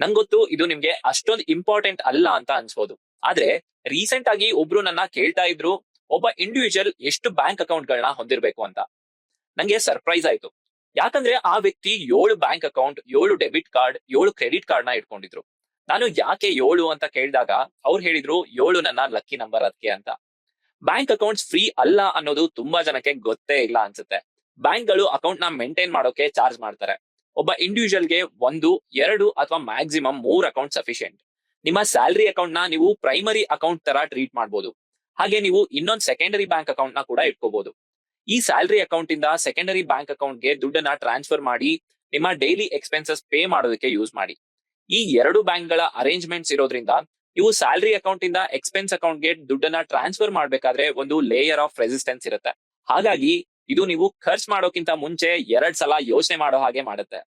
ನಂಗೊತ್ತು ಇದು ನಿಮ್ಗೆ ಅಷ್ಟೊಂದು ಇಂಪಾರ್ಟೆಂಟ್ ಅಲ್ಲ ಅಂತ ಅನ್ಸ್ಬೋದು. ಆದ್ರೆ ರೀಸೆಂಟ್ ಆಗಿ ಒಬ್ರು ನನ್ನ ಕೇಳ್ತಾ ಇದ್ರು, ಒಬ್ಬ ಇಂಡಿವಿಜುವಲ್ ಎಷ್ಟು ಬ್ಯಾಂಕ್ ಅಕೌಂಟ್ ಗಳನ್ನ ಹೊಂದಿರಬೇಕು ಅಂತ. ನಂಗೆ ಸರ್ಪ್ರೈಸ್ ಆಯ್ತು. ಯಾಕಂದ್ರೆ ಆ ವ್ಯಕ್ತಿ ಏಳು ಬ್ಯಾಂಕ್ ಅಕೌಂಟ್ ಏಳು ಡೆಬಿಟ್ ಕಾರ್ಡ್ ಏಳು ಕ್ರೆಡಿಟ್ ಕಾರ್ಡ್ನ ಇಟ್ಕೊಂಡಿದ್ರು. ನಾನು ಯಾಕೆ ಏಳು ಅಂತ ಕೇಳಿದಾಗ ಅವ್ರು ಹೇಳಿದ್ರು, ಏಳು ನನ್ನ ಲಕ್ಕಿ ನಂಬರ್ ಅದಕ್ಕೆ ಅಂತ. ಬ್ಯಾಂಕ್ ಅಕೌಂಟ್ಸ್ ಫ್ರೀ ಅಲ್ಲ ಅನ್ನೋದು ತುಂಬಾ ಜನಕ್ಕೆ ಗೊತ್ತೇ ಇಲ್ಲ ಅನ್ಸುತ್ತೆ. ಬ್ಯಾಂಕ್ಗಳು ಅಕೌಂಟ್ನ ಮೇಂಟೈನ್ ಮಾಡೋಕೆ ಚಾರ್ಜ್ ಮಾಡ್ತಾರೆ. ಒಬ್ಬ ಇಂಡಿವಿಜುವಲ್ಗೆ ಒಂದು, ಎರಡು ಅಥವಾ ಮ್ಯಾಕ್ಸಿಮಮ್ ಮೂರ್ ಅಕೌಂಟ್ ಸಫಿಶಿಯಂಟ್ ನಿಮ್ಮ ಸ್ಯಾಲರಿ ಅಕೌಂಟ್ನ ನೀವು ಪ್ರೈಮರಿ ಅಕೌಂಟ್ ತರ ಟ್ರೀಟ್ ಮಾಡಬಹುದು ಹಾಗೆ ನೀವು ಇನ್ನೊಂದು ಸೆಕೆಂಡರಿ ಬ್ಯಾಂಕ್ ಅಕೌಂಟ್ನ ಕೂಡ ಇಟ್ಕೋಬಹುದು ಈ ಸ್ಯಾಲರಿ ಅಕೌಂಟ್ ಇಂದ ಸೆಕೆಂಡರಿ ಬ್ಯಾಂಕ್ ಅಕೌಂಟ್ಗೆ ದುಡ್ಡನ್ನ ಟ್ರಾನ್ಸ್ಫರ್ ಮಾಡಿ, ನಿಮ್ಮ ಡೈಲಿ ಎಕ್ಸ್ಪೆನ್ಸಸ್ ಪೇ ಮಾಡೋದಕ್ಕೆ ಯೂಸ್ ಮಾಡಿ. ಈ ಎರಡು ಬ್ಯಾಂಕ್ಗಳ ಅರೇಂಜ್ಮೆಂಟ್ಸ್ ಇರೋದ್ರಿಂದ, ನೀವು ಸ್ಯಾಲರಿ ಅಕೌಂಟ್ ಇಂದ ಎಕ್ಸ್ಪೆನ್ಸ್ ಅಕೌಂಟ್ಗೆ ದುಡ್ಡನ್ನ ಟ್ರಾನ್ಸ್ಫರ್ ಮಾಡ್ಬೇಕಾದ್ರೆ ಒಂದು ಲೇಯರ್ ಆಫ್ ರೆಸಿಸ್ಟೆನ್ಸ್ ಇರುತ್ತೆ. ಹಾಗಾಗಿ ಇದು ನೀವು ಖರ್ಚು ಮಾಡೋಕ್ಕಿಂತ ಮುಂಚೆ ಎರಡ್ ಸಲ ಯೋಚನೆ ಮಾಡೋ ಹಾಗೆ ಮಾಡುತ್ತೆ.